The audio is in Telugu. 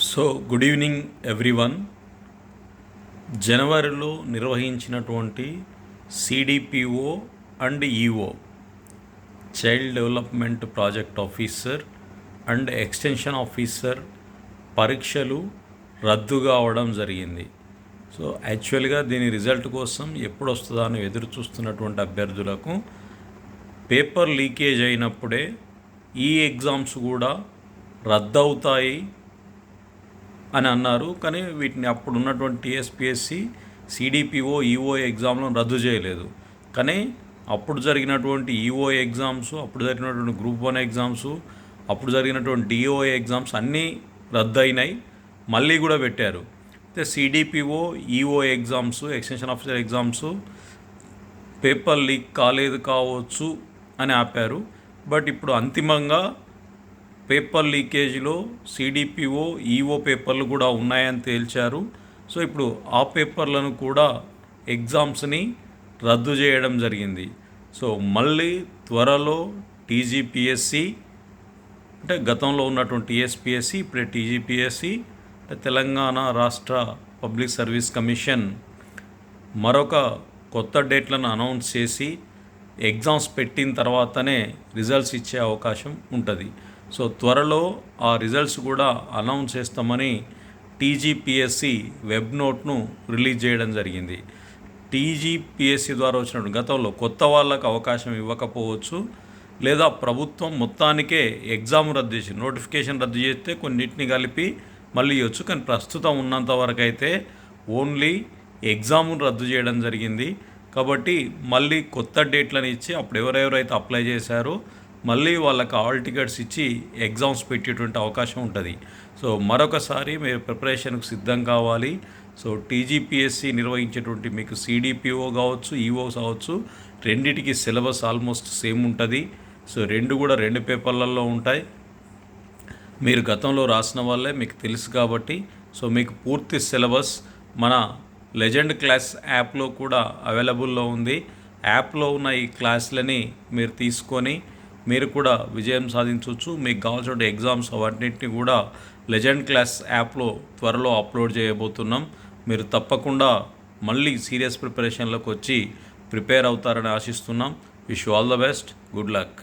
సో గుడ్ ఈవినింగ్ ఎవ్రీవన్ జనవరిలో నిర్వహించినటువంటి CDPO and EO child development project officer and extension officer పరీక్షలు రద్దు కావడం జరిగింది. సో యాక్చువల్గా దీని రిజల్ట్ కోసం ఎప్పుడు వస్తుందా అని ఎదురు చూస్తున్నటువంటి అభ్యర్థులకు పేపర్ లీకేజ్ అయినప్పుడే ఈ ఎగ్జామ్స్ కూడా రద్దవుతాయి. అని అన్నారు. కానీ వీటిని అప్పుడు ఉన్నటువంటి టీఎస్పిఎస్సి సిడిపిఓ ఈఓ ఎగ్జామ్లను రద్దు చేయలేదు. కానీ అప్పుడు జరిగినటువంటి ఈఓ ఎగ్జామ్స్ అప్పుడు జరిగినటువంటి గ్రూప్ వన్ ఎగ్జామ్స్ అప్పుడు జరిగినటువంటి డిఓ ఎగ్జామ్స్ అన్నీ రద్దు అయినాయి మళ్ళీ కూడా పెట్టారు. అయితే CDPO EO exams extension officer exams paper leak కాలేదు కావచ్చు అని ఆపారు. బట్ ఇప్పుడు అంతిమంగా పేపర్ లీకేజ్లో సిడిపిఓ ఈఓ పేపర్లు కూడా ఉన్నాయని తేల్చారు. సో ఇప్పుడు ఆ పేపర్లను కూడా ఎగ్జామ్స్ని రద్దు చేయడం జరిగింది. సో మళ్ళీ త్వరలో టీజీపీఎస్సి అంటే గతంలో ఉన్నటువంటి టీఎస్పిఎస్సి ఇప్పుడే టీజీపీఎస్సి అంటే తెలంగాణ రాష్ట్ర పబ్లిక్ సర్వీస్ కమిషన్ మరొక కొత్త డేట్లను అనౌన్స్ చేసి ఎగ్జామ్స్ పెట్టిన తర్వాతనే రిజల్ట్స్ ఇచ్చే అవకాశం ఉంటుంది. సో త్వరలో ఆ రిజల్ట్స్ కూడా అనౌన్స్ చేస్తామని టీజీపీఎస్సి వెబ్ నోట్ను రిలీజ్ చేయడం జరిగింది. టీజీపీఎస్సి ద్వారా వచ్చినటువంటి గతంలో కొత్త వాళ్ళకు అవకాశం ఇవ్వకపోవచ్చు లేదా ప్రభుత్వం మొత్తానికే ఎగ్జామ్ రద్దు చేసి నోటిఫికేషన్ రద్దు చేస్తే కొన్నిటిని కలిపి మళ్ళీ ఇవ్వచ్చు. కానీ ప్రస్తుతం ఉన్నంత వరకు అయితే ఓన్లీ ఎగ్జామ్ను రద్దు చేయడం జరిగింది. కాబట్టి మళ్ళీ కొత్త డేట్లను ఇచ్చి అప్పుడు ఎవరెవరైతే అప్లై చేశారో మళ్ళీ వాళ్ళకి ఆల్ టికెట్స్ ఇచ్చి ఎగ్జామ్స్ పెట్టేటువంటి అవకాశం ఉంటుంది. సో మరొకసారి మీరు ప్రిపరేషన్కు సిద్ధం కావాలి. సో టీజీపీఎస్సి నిర్వహించేటువంటి మీకు సిడిపిఓ కావచ్చు ఈఓ కావచ్చు రెండిటికి సిలబస్ ఆల్మోస్ట్ సేమ్ ఉంటుంది. సో రెండు కూడా రెండు పేపర్లలో ఉంటాయి. మీరు గతంలో రాసిన వాళ్ళే మీకు తెలుసు కాబట్టి. సో మీకు పూర్తి సిలబస్ మన లెజెండ్ క్లాస్ యాప్లో కూడా అవైలబుల్లో ఉంది. యాప్లో ఉన్న ఈ క్లాసులని మీరు తీసుకొని మీరు కూడా విజయం సాధించవచ్చు. మీకు కావాల్సిన ఎగ్జామ్స్ అవన్నింటినీ కూడా లెజెండ్ క్లాస్ యాప్లో త్వరలో అప్లోడ్ చేయబోతున్నాం. మీరు తప్పకుండా మళ్ళీ సీరియస్ ప్రిపరేషన్లోకి వచ్చి ప్రిపేర్ అవుతారని ఆశిస్తున్నాం. Wish all the best good luck